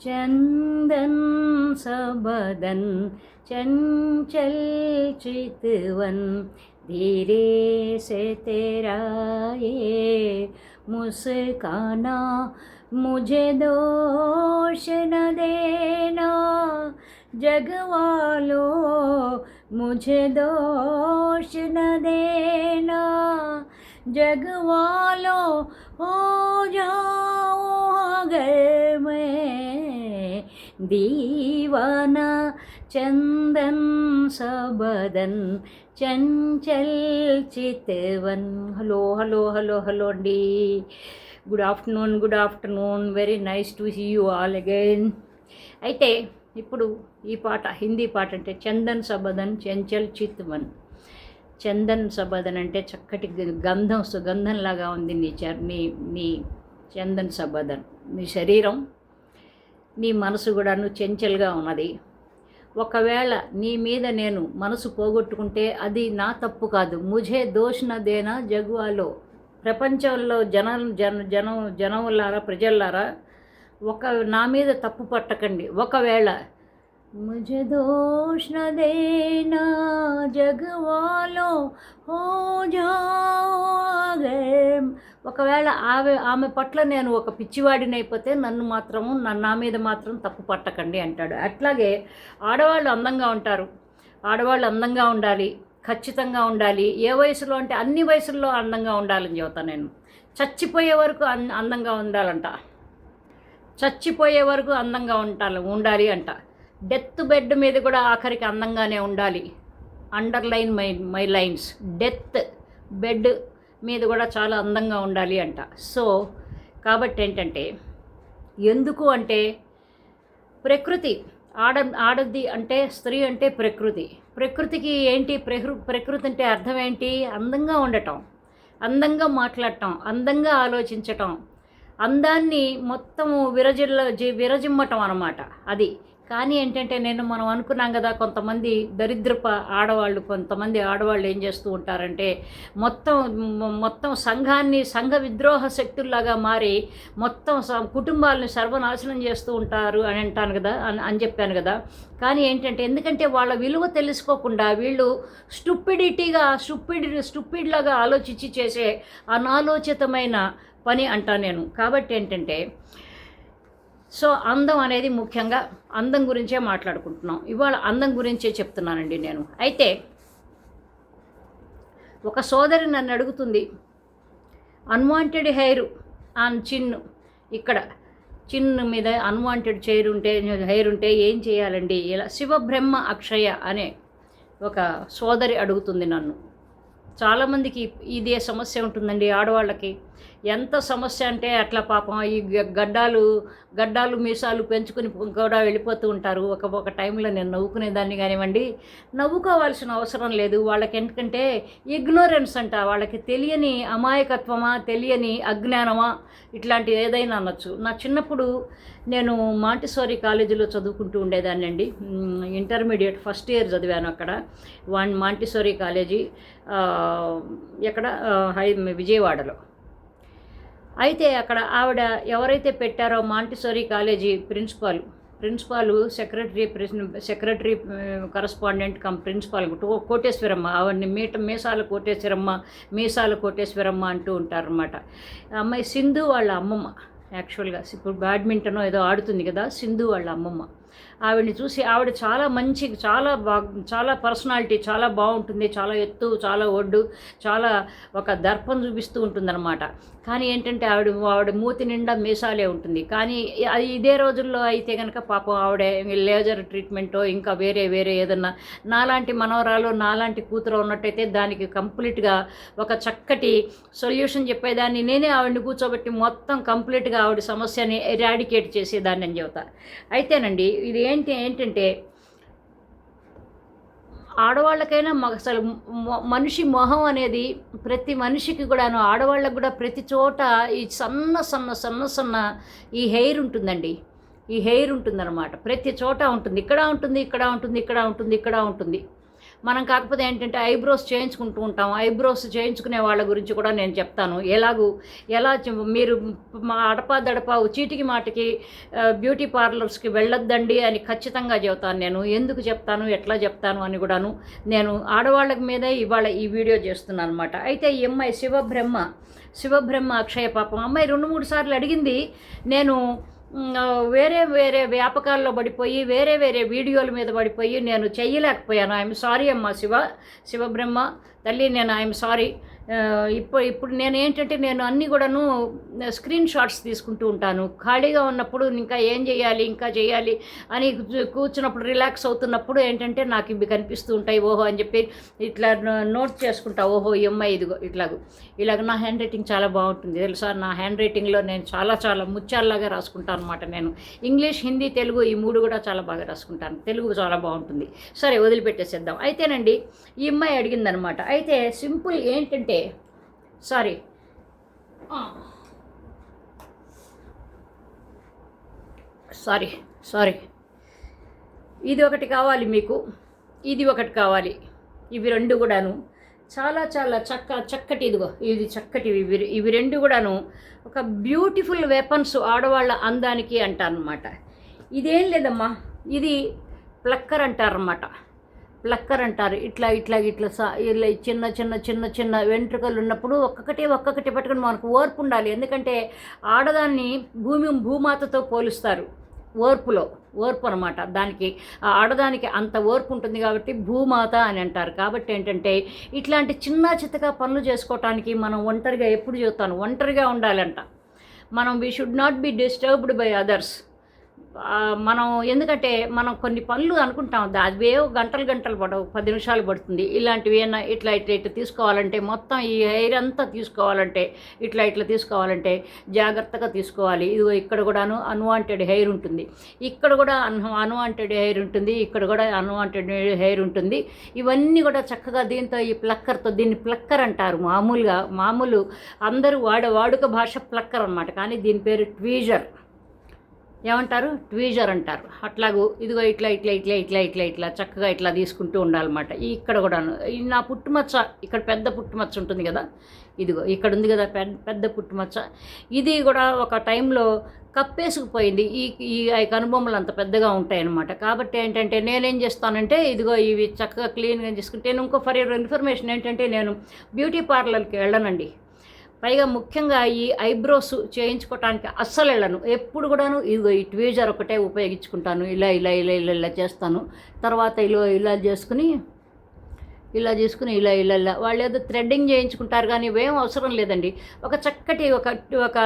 चंदन सबदन चंचल चितवन। धीरे से तेरा ये मुस्काना, मुझे दोष न देना। जग वालों मुझे दोष न देना। जग वालों हो जाओ दीवाना चंदन सबदन Chanchal చిత్వన్ hello hello hello hello అండి good afternoon good afternoon very nice to see you all again అయితే ఇప్పుడు ఈ పాట హిందీ పాట అంటే చందన్ సబదన్ చంచల్ చిత్వన్ చందన్ సబదన్ అంటే చక్కటి గంధం సుగంధంలాగా ఉంది నీ చర్ నీ నీ చందన్ సబదన్ నీ శరీరం నీ మనసు కూడాను చెంచల్గా ఉన్నది. ఒకవేళ నీ మీద నేను మనసు పోగొట్టుకుంటే అది నా తప్పు కాదు. ముజే దోషణదేనా జగువాలో. ప్రపంచంలో జన జన జనం జనములారా ప్రజల్లారా ఒక నా మీద తప్పు పట్టకండి. ఒకవేళ ముజ దోషణదేనా జగవాలో ఓ జా ఒకవేళ ఆమె ఆమె పట్ల నేను ఒక పిచ్చివాడిని అయిపోతే నన్ను మాత్రము నన్ను నా మీద మాత్రం తప్పు పట్టకండి అంటాడు. అట్లాగే ఆడవాళ్ళు అందంగా ఉంటారు. ఆడవాళ్ళు అందంగా ఉండాలి ఖచ్చితంగా ఉండాలి. ఏ వయసులో అంటే అన్ని వయసుల్లో అందంగా ఉండాలని చెబుతాను నేను. చచ్చిపోయే వరకు అన్- అందంగా ఉండాలంట. చచ్చిపోయే వరకు అందంగా ఉంటాలి ఉండాలి అంట. డెత్ బెడ్ మీద కూడా ఆఖరికి అందంగానే ఉండాలి. Underline my my lines. Death bed మీద కూడా చాలా అందంగా ఉండాలి అంట. సో కాబట్టి ఏంటంటే ఎందుకు అంటే ప్రకృతి ఆడ ఆడది అంటే స్త్రీ అంటే ప్రకృతి. ప్రకృతికి ఏంటి ప్రకృ ప్రకృతి అంటే అర్థం ఏంటి? అందంగా ఉండటం అందంగా మాట్లాడటం అందంగా ఆలోచించటం అందాన్ని మొత్తము విరజిల్ల విరజిమ్మటం అనమాట అది. కానీ ఏంటంటే నేను మనం అనుకున్నాం కదా కొంతమంది దరిద్రప ఆడవాళ్ళు కొంతమంది ఆడవాళ్ళు ఏం చేస్తూ ఉంటారంటే మొత్తం మొత్తం సంఘాన్ని సంఘ విద్రోహ శక్తుల్లాగా మారి మొత్తం స- కుటుంబాలను సర్వనాశనం చేస్తూ ఉంటారు అని అంటాను కదా అని అని చెప్పాను కదా. కానీ ఏంటంటే ఎందుకంటే వాళ్ళ విలువ తెలుసుకోకుండా వీళ్ళు స్టూపిడిటీగా స్టూపిడ్ స్టూపిడ్లాగా ఆలోచించి చేసే అనాలోచితమైన పని అంటా నేను. కాబట్టి ఏంటంటే సో అందం అనేది ముఖ్యంగా అందం గురించే మాట్లాడుకుంటున్నాం. ఇవాళ అందం గురించే చెప్తున్నానండి నేను. అయితే ఒక సోదరి నన్ను అడుగుతుంది అన్వాంటెడ్ హెయిర్ ఆన్ చిన్ను ఇక్కడ చిన్ను మీద అన్వాంటెడ్ చైర్ ఉంటే హెయిర్ ఉంటే ఏం చేయాలండి? ఇలా శివబ్రహ్మ అక్షయ అనే ఒక సోదరి అడుగుతుంది నన్ను. చాలామందికి ఇదే సమస్య ఉంటుందండి ఆడవాళ్ళకి. ఎంత సమస్య అంటే అట్లా పాపం ఈ గడ్డాలు గడ్డాలు మీసాలు పెంచుకుని కూడా వెళ్ళిపోతూ ఉంటారు. ఒక ఒక టైంలో నేను నవ్వుకునేదాన్ని కానివ్వండి. నవ్వుకోవాల్సిన అవసరం లేదు. వాళ్ళకి ఎందుకంటే ఇగ్నోరెన్స్ అంట. వాళ్ళకి తెలియని అమాయకత్వమా తెలియని అజ్ఞానమా ఇట్లాంటి ఏదైనా అనొచ్చు. నా చిన్నప్పుడు నేను మాంటిసోరీ కాలేజీలో చదువుకుంటూ ఉండేదాన్ని అండి. ఇంటర్మీడియట్ ఫస్ట్ ఇయర్ చదివాను అక్కడ. One Montessori college. ఎక్కడ హై విజయవాడలో. అయితే అక్కడ ఆవిడ ఎవరైతే పెట్టారో Montessori college principal principal secretary secretary correspondent cum principal Koteswaramma ఆవిడని మీట మీసాల కోటేశ్వరమ్మ మీసాల కోటేశ్వరమ్మ అంటూ ఉంటారన్నమాట. అమ్మాయి సింధు వాళ్ళ అమ్మమ్మ యాక్చువల్గా ఇప్పుడు బ్యాడ్మింటన్ ఏదో ఆడుతుంది కదా సింధు వాళ్ళ అమ్మమ్మ. ఆవిడని చూసి ఆవిడ చాలా మంచి చాలా బాగా చాలా పర్సనాలిటీ చాలా బాగుంటుంది చాలా ఎత్తు చాలా ఒడ్డు చాలా ఒక దర్పం చూపిస్తూ ఉంటుందన్నమాట. కానీ ఏంటంటే ఆవిడ ఆవిడ మూతి నిండా మీసాలే ఉంటుంది. కానీ అది ఇదే రోజుల్లో అయితే కనుక పాపం ఆవిడ లేజర్ ట్రీట్మెంటో ఇంకా వేరే వేరే ఏదన్నా నాలాంటి మనవరాలు నాలాంటి కూతురు ఉన్నట్టయితే దానికి కంప్లీట్గా ఒక చక్కటి సొల్యూషన్ చెప్పేదాన్ని నేనే ఆవిడని కూర్చోబెట్టి మొత్తం కంప్లీట్గా ఆవిడ సమస్యని ఎరాడికేట్ చేసేదాన్ని అని చెబుతా. అయితేనండి ఇది ఏంటి ఏంటంటే ఆడవాళ్ళకైనా అసలు మనిషి మొహం అనేది ప్రతి మనిషికి కూడాను ఆడవాళ్ళకు కూడా ప్రతి చోట ఈ సన్న సన్న సన్న సన్న ఈ హెయిర్ ఉంటుందండి. ఈ హెయిర్ ఉంటుందన్నమాట. ప్రతి చోట ఉంటుంది. ఇక్కడ ఉంటుంది ఇక్కడ ఉంటుంది ఇక్కడ ఉంటుంది ఇక్కడ ఉంటుంది. మనం కాకపోతే ఏంటంటే ఐబ్రోస్ చేయించుకుంటూ ఉంటాం. ఐబ్రోస్ చేయించుకునే వాళ్ళ గురించి కూడా నేను చెప్తాను. ఎలాగూ ఎలా మీరు మా అడపా దడపా చీటికి మాటికి బ్యూటీ పార్లర్స్కి వెళ్ళొద్దండి అని ఖచ్చితంగా చెబుతాను నేను. ఎందుకు చెప్తాను ఎట్లా చెప్తాను అని కూడాను నేను ఆడవాళ్ళకి మీదే ఇవాళ ఈ వీడియో చేస్తున్నాను అనమాట అయితే ఈ అమ్మాయి శివబ్రహ్మ శివబ్రహ్మ అక్షయ పాపం. అమ్మాయి రెండు మూడు సార్లు అడిగింది నేను వేరే వేరే వ్యాపకాల్లో పడిపోయి వేరే వేరే వీడియోల మీద పడిపోయి నేను చెయ్యలేకపోయాను ఐఎమ్ సారీ అమ్మ శివ శివబ్రహ్మ. తల్లి నేను ఐఎమ్ సారీ ఇప్పుడు ఇప్పుడు నేను ఏంటంటే నేను అన్నీ కూడాను స్క్రీన్ షాట్స్ తీసుకుంటూ ఉంటాను. ఖాళీగా ఉన్నప్పుడు ఇంకా ఏం చేయాలి ఇంకా చేయాలి అని కూర్చున్నప్పుడు రిలాక్స్ అవుతున్నప్పుడు ఏంటంటే నాకు ఇవి కనిపిస్తూ ఉంటాయి. ఓహో అని చెప్పి ఇట్లా నోట్ చేసుకుంటా. ఓహో ఈ అమ్మాయి ఇదిగో ఇట్లాగ. ఇలాగ నా హ్యాండ్ రైటింగ్ చాలా బాగుంటుంది. తెలుసా? నా హ్యాండ్ రైటింగ్లో నేను చాలా చాలా ముత్యాల్లాగా రాసుకుంటాను అనమాట నేను. ఇంగ్లీష్ హిందీ తెలుగు ఈ మూడు కూడా చాలా బాగా రాసుకుంటాను. తెలుగు చాలా బాగుంటుంది. సరే వదిలిపెట్టేసేద్దాం. అయితేనండి ఈ అమ్మాయి అడిగిందనమాట అయితే సింపుల్ ఏంటంటే సారీ. Sorry sorry. ఇది ఒకటి కావాలి మీకు ఇది ఒకటి కావాలి. ఇవి రెండు కూడాను. చాలా చాలా చక్క చక్కటి ఇదిగో ఇది చక్కటివి ఇవి ఇవి రెండు కూడాను ఒక బ్యూటిఫుల్ వెపన్స్ ఆడవాళ్ళ అందానికి అంటారనమాట ఇదేం లేదమ్మా ఇది ప్లక్కర్ అంటారనమాట ప్లక్కర్ అంటారు. ఇట్లా ఇట్లా ఇట్లా సా ఇలా చిన్న చిన్న చిన్న చిన్న వెంట్రుకలు ఉన్నప్పుడు ఒక్కొక్కటి ఒక్కొక్కటి పట్టుకుని మనకు ఓర్పు ఉండాలి. ఎందుకంటే ఆడదాన్ని భూమి భూమాతతో పోలుస్తారు. ఓర్పులో ఓర్పు అనమాట దానికి ఆ ఆడదానికి అంత ఓర్పు ఉంటుంది కాబట్టి భూమాత అని అంటారు. కాబట్టి ఏంటంటే ఇట్లాంటి చిన్న చిత్తగా పనులు చేసుకోవటానికి మనం ఒంటరిగా ఎప్పుడు చూస్తాను ఒంటరిగా ఉండాలంట. మనం we should not be disturbed by others మనం ఎందుకంటే మనం కొన్ని పనులు అనుకుంటాం. దా- గంటలు గంటలు పడవు. పది నిమిషాలు పడుతుంది. ఇలాంటివి ఏమైనా ఇట్లా ఇట్లా ఇట్లా తీసుకోవాలంటే మొత్తం ఈ హెయిర్ అంతా తీసుకోవాలంటే ఇట్లా ఇట్లా తీసుకోవాలంటే జాగ్రత్తగా తీసుకోవాలి. ఇదిగో ఇక్కడ కూడాను అన్వాంటెడ్ హెయిర్ ఉంటుంది. ఇక్కడ కూడా అన్ అన్వాంటెడ్ హెయిర్ ఉంటుంది. ఇక్కడ కూడా అన్వాంటెడ్ హెయిర్ ఉంటుంది. ఇవన్నీ కూడా చక్కగా దీంతో ఈ ప్లక్కర్తో దీన్ని ప్లక్కర్ అంటారు మామూలుగా. మామూలు అందరూ వాడ వాడుక భాష ప్లక్కర్ అనమాట కానీ దీని పేరు ట్వీజర్. ఏమంటారు? ట్వీజర్ అంటారు. అట్లాగూ ఇదిగో ఇట్లా ఇట్లా ఇట్లా ఇట్లా ఇట్లా ఇట్లా చక్కగా ఇట్లా తీసుకుంటూ ఉండాలన్నమాట. ఇక్కడ కూడాను నా పుట్టుమచ్చ ఇక్కడ పెద్ద పుట్టుమచ్చ ఉంటుంది కదా? ఇదిగో ఇక్కడ ఉంది కదా పెద్ద పెద్ద పుట్టుమచ్చ. ఇది కూడా ఒక టైంలో కప్పేసుకుపోయింది. ఈ ఈ ఈ కనుబొమ్మలు అంత పెద్దగా ఉంటాయన్నమాట. కాబట్టి ఏంటంటే నేనేం చేస్తానంటే ఇదిగో ఇవి చక్కగా క్లీన్గా చేసుకుంటే నేను ఇంకో ఫర్ ఇన్ఫర్మేషన్ ఏంటంటే నేను బ్యూటీ పార్లర్కి వెళ్ళనండి. పైగా ముఖ్యంగా ఈ ఐబ్రోస్ చేయించుకోవటానికి అస్సలు వెళ్ళను. ఎప్పుడు కూడాను ఇదిగో ఈ ట్వీజర్ ఒకటే ఉపయోగించుకుంటాను. ఇలా ఇలా ఇలా ఇలా ఇలా చేస్తాను. తర్వాత ఇలా ఇలా చేసుకుని ఇలా చేసుకుని ఇలా ఇలా ఇలా. వాళ్ళు ఏదో థ్రెడ్డింగ్ చేయించుకుంటారు కానీ ఇవేం అవసరం లేదండి. ఒక చక్కటి ఒక ఒక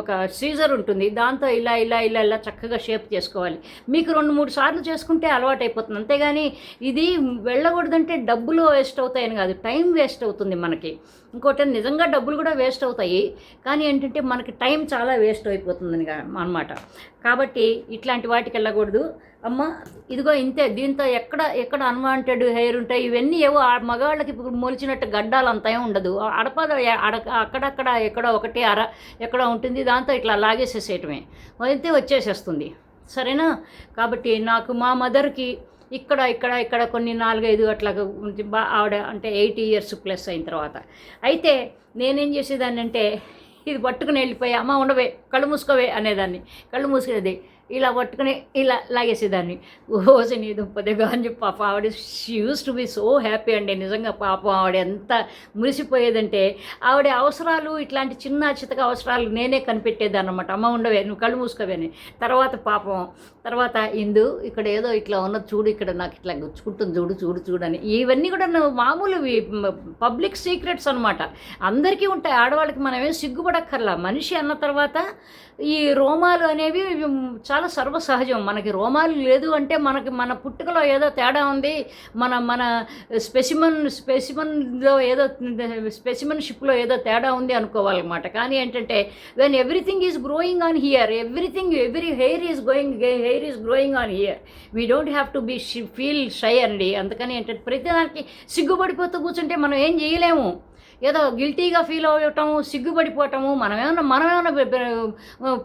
ఒక సీజర్ ఉంటుంది. దాంతో ఇలా ఇలా ఇలా ఇలా చక్కగా షేప్ చేసుకోవాలి. మీకు రెండు మూడు సార్లు చేసుకుంటే అలవాటు అయిపోతుంది అంతేగాని ఇది వెళ్ళకూడదంటే డబ్బులు వేస్ట్ అవుతాయని కాదు. టైం వేస్ట్ అవుతుంది మనకి. ఇంకోటి నిజంగా డబ్బులు కూడా వేస్ట్ అవుతాయి. కానీ ఏంటంటే మనకి టైం చాలా వేస్ట్ అయిపోతుంది అనమాట కాబట్టి ఇట్లాంటి వాటికి వెళ్ళకూడదు. అమ్మ ఇదిగో ఇంతే దీంతో ఎక్కడ ఎక్కడ అన్వాంటెడ్ హెయిర్ ఉంటాయి? ఇవన్నీ ఏవో ఆ మగవాళ్ళకి ఇప్పుడు మొలిచినట్టు గడ్డాలు అంతా ఏం ఉండదు. అడపద అడ అక్కడక్కడ ఎక్కడో ఒకటి అర ఎక్కడ ఉంటుంది దాంతో ఇట్లా లాగేసేసేయటమే. అయితే వచ్చేసేస్తుంది. సరేనా? కాబట్టి నాకు మా మదర్కి ఇక్కడ ఇక్కడ ఇక్కడ కొన్ని నాలుగైదు అట్లా బా ఆవిడ అంటే ఎయిటీ ఇయర్స్ ప్లస్ అయిన తర్వాత. అయితే నేనేం చేసేదాన్ని అంటే ఇది పట్టుకుని వెళ్ళిపోయి. అమ్మ ఉండవే కళ్ళు మూసుకోవే అనేదాన్ని. కళ్ళు మూసుకునేది ఇలా పట్టుకుని ఇలా లాగేసేదాన్ని. ఓసి నీ దుంపదిగా అని చెప్పి పాప ఆవిడ used to be so happy అండి. నిజంగా పాపం ఆవిడ ఎంత మురిసిపోయేదంటే ఆవిడ అవసరాలు ఇట్లాంటి చిన్న చితక అవసరాలు నేనే కనిపెట్టేదాన్ని అనమాట అమ్మ ఉండవే నువ్వు కళ్ళు మూసుకోవేని తర్వాత పాపం తర్వాత ఇందు ఇక్కడ ఏదో ఇట్లా ఉన్నది చూడు ఇక్కడ నాకు ఇట్లా గుచ్చుకుంటుంది చూడు చూడు చూడని ఇవన్నీ కూడా నువ్వు మామూలు పబ్లిక్ సీక్రెట్స్ అనమాట అందరికీ ఉంటాయి. ఆడవాళ్ళకి మనమేం సిగ్గుపడక్కర్లా. మనిషి అన్న తర్వాత ఈ రోమాలు అనేవి చాలా చాలా సర్వసహజం. మనకి రోమాలు లేదు అంటే మనకి మన పుట్టుకలో ఏదో తేడా ఉంది. మన మన స్పెసిమన్ స్పెసిమన్లో ఏదో స్పెసిమన్షిప్లో ఏదో తేడా ఉంది అనుకోవాలన్నమాట. కానీ ఏంటంటే when everything is growing on here everything every hair is going hair is growing on here we don't have to be feel shy అండి అందుకని ఏంటంటే ప్రతిదానికి సిగ్గుపడిపోతూ కూర్చుంటే మనం ఏం చేయలేము. ఏదో గిల్టీగా ఫీల్ అవ్వటము సిగ్గుపడిపోవటము మనమేమన్నా మనమేమన్నా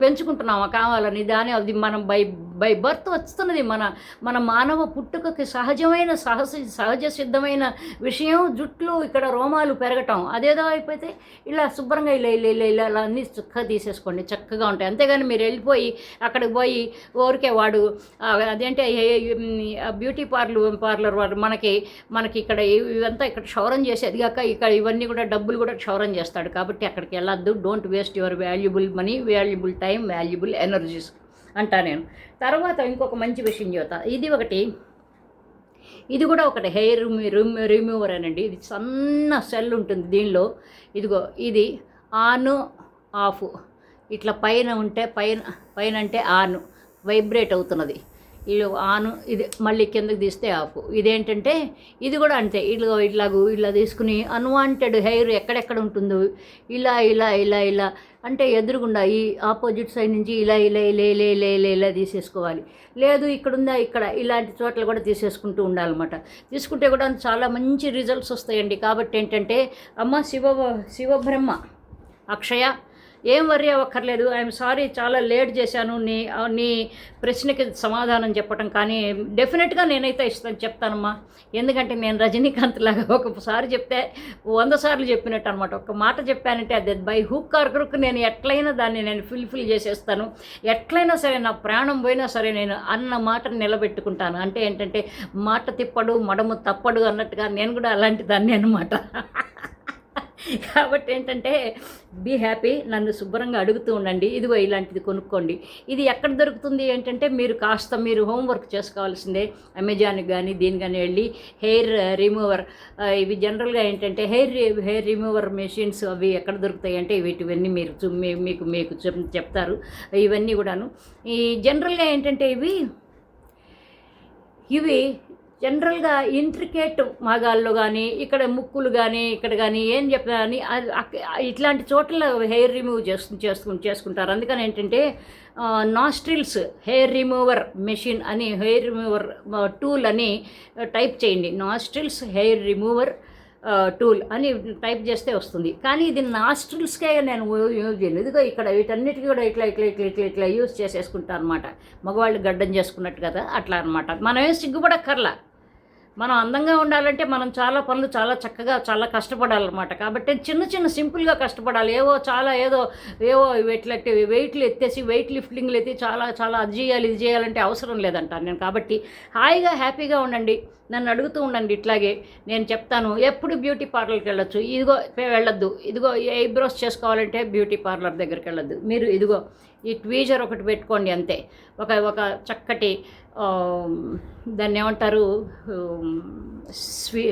పెంచుకుంటున్నామా కావాలని? దాని అది మనం బై బై బర్త్ వస్తున్నది. మన మన మానవ పుట్టుకకి సహజమైన సహజ సహజ సిద్ధమైన విషయం జుట్లు ఇక్కడ రోమాలు పెరగటం. అదేదో అయిపోతే ఇలా శుభ్రంగా ఇలా ఇలా ఇలా ఇలా ఇలా అన్నీ చక్కగా తీసేసుకోండి. చక్కగా ఉంటాయి. అంతేగాని మీరు వెళ్ళిపోయి అక్కడికి పోయి ఊరికే వాడు అదేంటి అదేంటే బ్యూటీ పార్లర్ పార్లర్ వాడు మనకి మనకి ఇక్కడ ఇవంతా ఇక్కడ క్షౌరం చేసేది కాక ఇక్కడ ఇవన్నీ కూడా డబ్బులు కూడా క్షౌరం చేస్తాడు కాబట్టి అక్కడికి వెళ్ళొద్దు. Don't waste your valuable money valuable time valuable energies అంటా నేను. తర్వాత ఇంకొక మంచి విషయం చెబుతా. ఇది ఒకటి. ఇది కూడా ఒకటి. హెయిర్ రిమ్ రిమూవర్ అనండి. ఇది సన్న సెల్ ఉంటుంది దీనిలో. ఇదిగో ఇది ఆన్ ఆఫ్. ఇట్లా పైన ఉంటే పైన పైన అంటే ఆన్. వైబ్రేట్ అవుతున్నది. ఇది ఆను ఇది మళ్ళీ కిందకి తీస్తే ఆఫ్ ఇదేంటంటే ఇది కూడా అంతే. ఇట్లా ఇట్లాగూ ఇలా తీసుకుని అన్వాంటెడ్ హెయిర్ ఎక్కడెక్కడ ఉంటుందో ఇలా ఇలా ఇలా ఇలా. అంటే ఎదురుగుండా ఈ ఆపోజిట్ సైడ్ నుంచి ఇలా ఇలా ఇలా ఇలా ఇలా ఇలా ఇలా తీసేసుకోవాలి. లేదు ఇక్కడ ఉందా ఇక్కడ? ఇలాంటి చోట్ల కూడా తీసేసుకుంటూ ఉండాలన్నమాట. తీసుకుంటే కూడా చాలా మంచి రిజల్ట్స్ వస్తాయండి. కాబట్టి ఏంటంటే అమ్మ శివ శివబ్రహ్మ అక్షయ ఏం వర్రీ అవ్వక్కర్లేదు. ఐఎమ్ సారీ చాలా లేట్ చేశాను. నీ నీ ప్రశ్నకి సమాధానం చెప్పటం కానీ డెఫినెట్గా నేనైతే ఇస్తాను చెప్తానమ్మా. ఎందుకంటే నేను రజనీకాంత్ లాగా ఒకసారి చెప్తే వంద సార్లు చెప్పినట్టు అనమాట ఒక మాట చెప్పానంటే అది బై హుక్ ఆర్ క్రుక్ నేను ఎట్లయినా దాన్ని నేను ఫుల్ఫిల్ చేసేస్తాను. ఎట్లయినా సరే నా ప్రాణం పోయినా సరే నేను అన్న మాటను నిలబెట్టుకుంటాను. అంటే ఏంటంటే మాట తిప్పడు మడము తప్పడు అన్నట్టుగా నేను కూడా అలాంటి దాన్ని అనమాట కాబట్టి ఏంటంటే బీ హ్యాపీ నన్ను శుభ్రంగా అడుగుతూ ఉండండి. ఇదిగో ఇలాంటిది కొనుక్కోండి. ఇది ఎక్కడ దొరుకుతుంది ఏంటంటే మీరు కాస్త మీరు హోంవర్క్ చేసుకోవాల్సిందే. అమెజాన్కి కానీ దీని కానీ వెళ్ళి హెయిర్ రిమూవర్ ఇవి జనరల్గా ఏంటంటే హెయిర్ హెయిర్ రిమూవర్ మెషిన్స్ అవి ఎక్కడ దొరుకుతాయి అంటే వీటివన్నీ మీరు మీకు మీకు చెప్- చెప్తారు. ఇవన్నీ కూడాను. ఈ జనరల్గా ఏంటంటే ఇవి ఇవి జనరల్గా ఇంట్రికేట్ మాగాల్లో కానీ ఇక్కడ ముక్కులు కానీ ఇక్కడ కానీ ఏం చెప్పినా కానీ ఇట్లాంటి చోట్ల హెయిర్ రిమూవ్ చేసు చేసుకు చేసుకుంటారు. అందుకని ఏంటంటే నాస్ట్రిల్స్ హెయిర్ రిమూవర్ మెషిన్ అని హెయిర్ రిమూవర్ టూల్ అని టైప్ చేయండి. నాస్ట్రిల్స్ హెయిర్ రిమూవర్ టూల్ అని టైప్ చేస్తే వస్తుంది. కానీ ఇది నాస్ట్రిల్స్కే నేను యూజ్ చేయను. ఇదిగో ఇక్కడ వీటన్నిటికీ కూడా ఇట్లా ఇట్లా ఇట్లా ఇట్లా ఇట్లా యూజ్ చేసేసుకుంటారు అనమాట మగవాళ్ళు గడ్డం చేసుకున్నట్టు కదా అట్లా అనమాట మనమేం సిగ్గుపడక్కర్లా. మనం అందంగా ఉండాలంటే మనం చాలా పనులు చాలా చక్కగా చాలా కష్టపడాలన్నమాట. కాబట్టి చిన్న చిన్న సింపుల్గా కష్టపడాలి. ఏవో చాలా ఏదో ఏవో ఎట్లంటే వెయిట్లు ఎత్తేసి వెయిట్ లిఫ్టింగ్లు ఎత్తి చాలా చాలా అది చేయాలి ఇది చేయాలంటే అవసరం లేదంటాను నేను. కాబట్టి హాయిగా హ్యాపీగా ఉండండి. నన్ను అడుగుతూ ఉండండి ఇట్లాగే. నేను చెప్తాను ఎప్పుడు బ్యూటీ పార్లర్కి వెళ్ళొచ్చు? ఇదిగో వెళ్ళొద్దు. ఇదిగో ఐబ్రోస్ చేసుకోవాలంటే బ్యూటీ పార్లర్ దగ్గరికి వెళ్ళొద్దు. మీరు ఇదిగో ఈ ట్వీజర్ ఒకటి పెట్టుకోండి అంతే. ఒక ఒక చక్కటి దాన్ని ఏమంటారు? స్వీ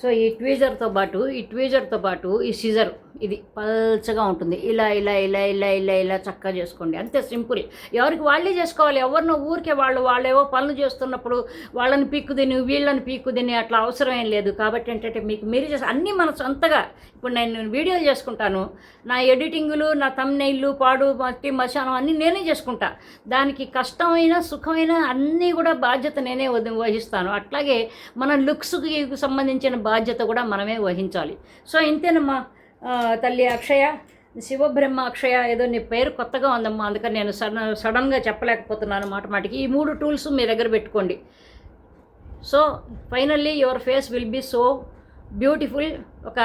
సో ఈ ట్వీజర్తో పాటు ఈ ట్వీజర్తో పాటు ఈ సిజర్. ఇది పల్చగా ఉంటుంది. ఇలా ఇలా ఇలా ఇలా ఇలా ఇలా చక్కగా చేసుకోండి. అంతే సింపుల్. ఎవరికి వాళ్ళే చేసుకోవాలి. ఎవరినో ఊరికే వాళ్ళు వాళ్ళేవో పనులు చేస్తున్నప్పుడు వాళ్ళని పీక్కుదిని వీళ్ళని పీక్కుదిని అట్లా అవసరం ఏం లేదు. కాబట్టి ఏంటంటే మీకు మీరు చేసి అన్నీ మన సొంతగా. ఇప్పుడు నేను వీడియోలు చేసుకుంటాను. నా ఎడిటింగులు నా తమ్నైళ్ళు పాడు మట్టి మశానం అన్నీ నేనే చేసుకుంటా. దానికి కష్టమైన సుఖమైన అన్నీ కూడా బాధ్యత నేనే వహిస్తాను. అట్లాగే మన లుక్స్కి సంబంధించిన బాధ్యత కూడా మనమే వహించాలి. సో ఇంతేనమ్మా. తల్లి అక్షయ శివబ్రహ్మ అక్షయ ఏదో నీ పేరు కొత్తగా ఉందమ్మా అందుకని నేను సడన్ సడన్గా చెప్పలేకపోతున్నాను మాట మాటికి. ఈ మూడు టూల్స్ మీ దగ్గర పెట్టుకోండి. So finally your face will be so beautiful ఒక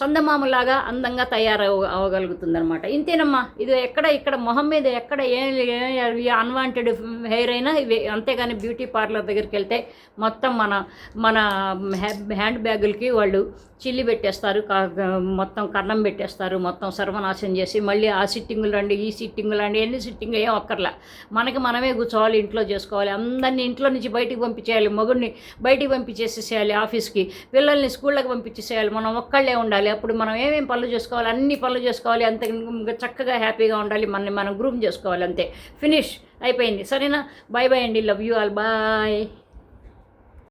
చందమామలాగా అందంగా తయారవ అవ్వగలుగుతుంది ఇంతేనమ్మా ఇది ఎక్కడ ఇక్కడ మొహం మీద ఎక్కడ ఏ అన్వాంటెడ్ హెయిర్ అయినా ఇవి అంతేగాని బ్యూటీ పార్లర్ దగ్గరికి వెళ్తే మొత్తం మన మన హ్యాండ్ బ్యాగులకి వాళ్ళు చిల్లి పెట్టేస్తారు మొత్తం కన్నం పెట్టేస్తారు మొత్తం సర్వనాశనం చేసి మళ్ళీ ఆ సిట్టింగులు రండి ఈ సిట్టింగులు రండి ఎన్ని సిట్టింగ్ ఏం అక్కర్లా. మనకి మనమే కూర్చోవాలి ఇంట్లో చేసుకోవాలి అందరినీ ఇంట్లో నుంచి బయటికి పంపించేయాలి మగుడిని బయటికి పంపించేసేసేయాలి ఆఫీస్కి పిల్లల్ని స్కూళ్ళకి పంపించేసేయాలి మనం ఒక్కళ్ళే ఉండాలి అప్పుడు మనం ఏమేమి పనులు చేసుకోవాలి అన్ని పనులు చేసుకోవాలి అంత చక్కగా హ్యాపీగా ఉండాలి మనని మనం గ్రూమ్ చేసుకోవాలి అంతే. ఫినిష్ అయిపోయింది. సరేనా? బాయ్ బాయ్ అండి. Love you all. బాయ్.